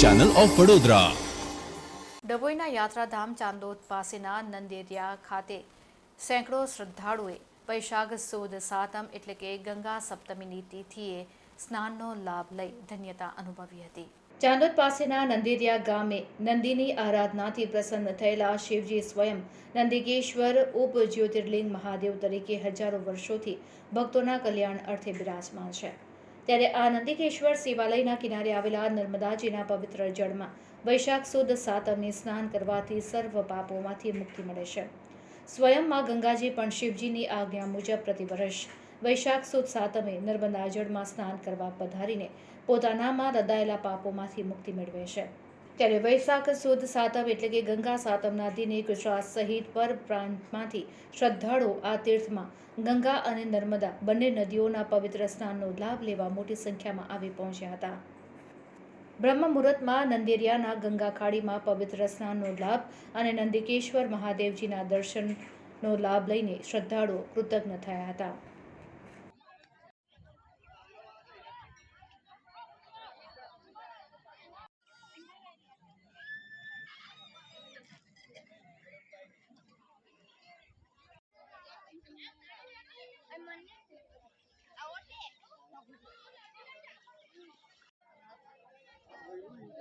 Channel of Vadodara ડભોઈના યાત્રાધામ ચાંદોદ પાસેના નંદેરિયા ખાતે સેંકડો શ્રદ્ધાળુએ વૈશાખ સુદ સાતમ એટલે કે ગંગા સપ્તમીની તિથિએ સ્નાનનો લાભ લઈ ધન્યતા અનુભવી હતી. ચાંદોદ પાસેના નંદેરિયા ગામે નંદીની આરાધનાથી પ્રસન્ન થયેલા શિવજી સ્વયં નંદિકેશ્વર ઉપ જ્યોતિર્લિંગ મહાદેવ તરીકે હજારો વર્ષોથી ભક્તોના કલ્યાણ અર્થે બિરાજમાન છે. ત્યારે આ નંદિકેશ્વર શિવાલયના કિનારે આવેલા નર્મદાજીના પવિત્ર જળમાં વૈશાખ સુદ સાતમને સ્નાન કરવાથી સર્વ પાપોમાંથી મુક્તિ મળે છે. સ્વયં માં ગંગાજી પણ શિવજીની આજ્ઞા મુજબ પ્રતિવર્ષ વૈશાખ સુદ સાતમે નર્મદા જળમાં સ્નાન કરવા પધારીને પોતાનામાં રદાયેલા પાપોમાંથી મુક્તિ મેળવે છે. ત્યારે વૈશાખ સુદ સાતમ એટલે કે ગંગા સાતમના દિને ગુજરાત સહિત પર પ્રાંતમાંથી શ્રદ્ધાળુઓ આ તીર્થમાં ગંગા અને નર્મદા બંને નદીઓના પવિત્ર સ્નાનનો લાભ લેવા મોટી સંખ્યામાં આવી પહોંચ્યા હતા. બ્રહ્મ મુહૂર્તમાં નંદેરિયાના ગંગા ખાડીમાં પવિત્ર સ્નાનનો લાભ અને નંદિકેશ્વર મહાદેવજીના દર્શનનો લાભ લઈને શ્રદ્ધાળુઓ કૃતજ્ઞ થયા હતા.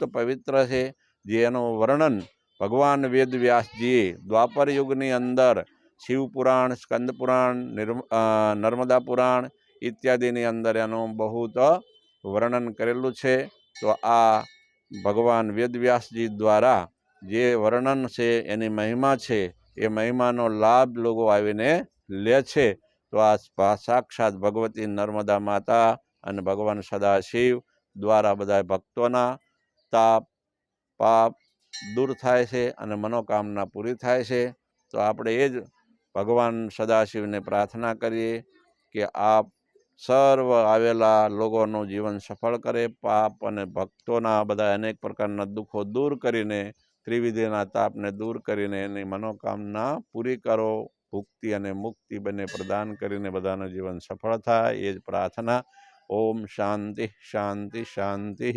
તો પવિત્ર છે જેનું વર્ણન ભગવાન વેદ વ્યાસજીએ દ્વાપર યુગની અંદર શિવ પુરાણ સ્કંદ પુરાણ નિર્મ અ, નર્મદા પુરાણ ઇત્યાદિની અંદર એનું બહુ વર્ણન કરેલું છે. તો આ ભગવાન વેદ વ્યાસજી દ્વારા જે વર્ણન છે એની મહિમા છે એ મહિમાનો લાભ લોકો આવીને લે છે. તો આ સાક્ષાત ભગવતી નર્મદા માતા અને ભગવાન સદાશિવ દ્વારા બધા ભક્તોના તાપ, પાપ દૂર થાય છે અને મનોકામના પૂરી થાય છે. તો આપણે એ જ ભગવાન સદાશિવને પ્રાર્થના કરીએ કે આપ સર્વ આવેલા લોકોનું જીવન સફળ કરે. પાપ અને ભક્તોના બધા અનેક પ્રકારના દુઃખો દૂર કરીને ત્રિવિધિના તાપને દૂર કરીને એની મનોકામના પૂરી કરો. ભુક્તિ અને મુક્તિ બંને પ્રદાન કરીને બધાનું જીવન સફળ થાય. એ જ પ્રાર્થના. ઓમ શાંતિ શાંતિ શાંતિ.